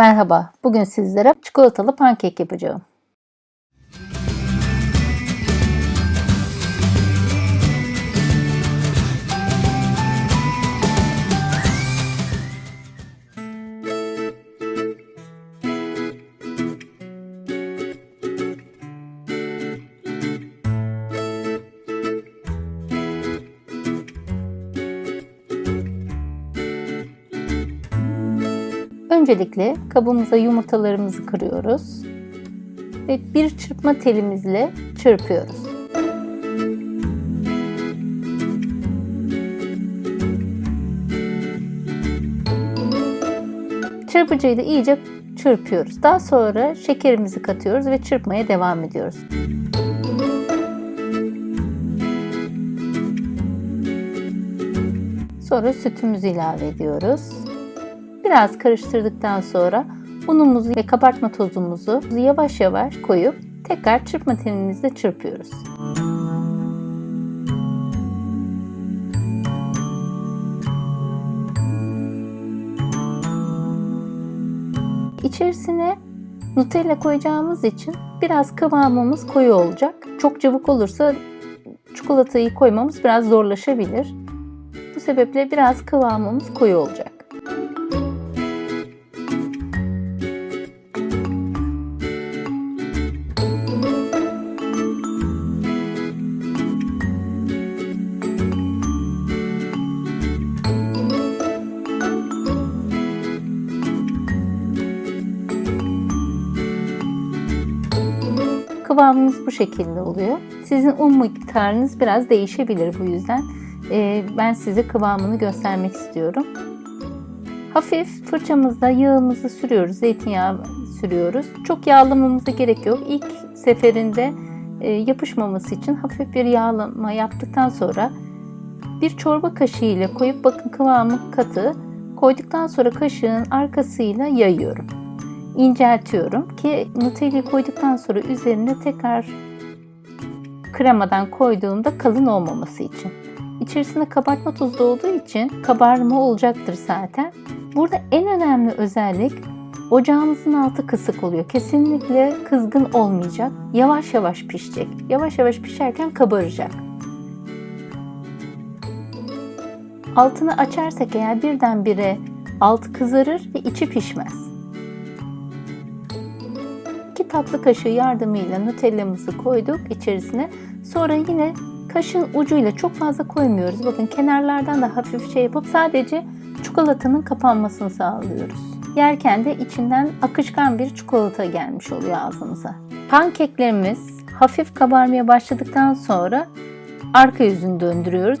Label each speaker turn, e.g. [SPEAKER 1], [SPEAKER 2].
[SPEAKER 1] Merhaba, bugün sizlere çikolatalı pankek yapacağım. Öncelikle kabımıza yumurtalarımızı kırıyoruz ve bir çırpma telimizle çırpıyoruz. Çırpıcıyla iyice çırpıyoruz. Daha sonra şekerimizi katıyoruz ve çırpmaya devam ediyoruz. Sonra sütümüzü ilave ediyoruz. Biraz karıştırdıktan sonra unumuzu ve kabartma tozumuzu yavaş yavaş koyup tekrar çırpma telimizle çırpıyoruz. İçerisine Nutella koyacağımız için biraz kıvamımız koyu olacak. Çok cıvık olursa çikolatayı koymamız biraz zorlaşabilir. Bu sebeple biraz kıvamımız koyu olacak. Kıvamımız bu şekilde oluyor. Sizin un miktarınız biraz değişebilir bu yüzden. Ee, ben size kıvamını göstermek istiyorum. Hafif fırçamızda yağımızı sürüyoruz, zeytinyağı sürüyoruz. Çok yağlamamıza gerek yok. İlk seferinde e, yapışmaması için hafif bir yağlama yaptıktan sonra bir çorba kaşığı ile koyup bakın kıvamı katı. Koyduktan sonra kaşığın arkasıyla yayıyorum inceltiyorum ki Nutella'yı koyduktan sonra üzerine tekrar kremadan koyduğumda kalın olmaması için. İçerisinde kabartma tozu da olduğu için kabarma olacaktır zaten. Burada en önemli özellik ocağımızın altı kısık oluyor. Kesinlikle kızgın olmayacak. Yavaş yavaş pişecek. Yavaş yavaş pişerken kabaracak. Altını açarsak eğer birdenbire altı kızarır ve içi pişmez. 2 tatlı kaşığı yardımıyla Nutella'mızı koyduk içerisine. Sonra yine kaşın ucuyla çok fazla koymuyoruz. Bakın kenarlardan da hafif şey yapıp sadece çikolatanın kapanmasını sağlıyoruz. Yerken de içinden akışkan bir çikolata gelmiş oluyor ağzımıza. Pankeklerimiz hafif kabarmaya başladıktan sonra arka yüzünü döndürüyoruz.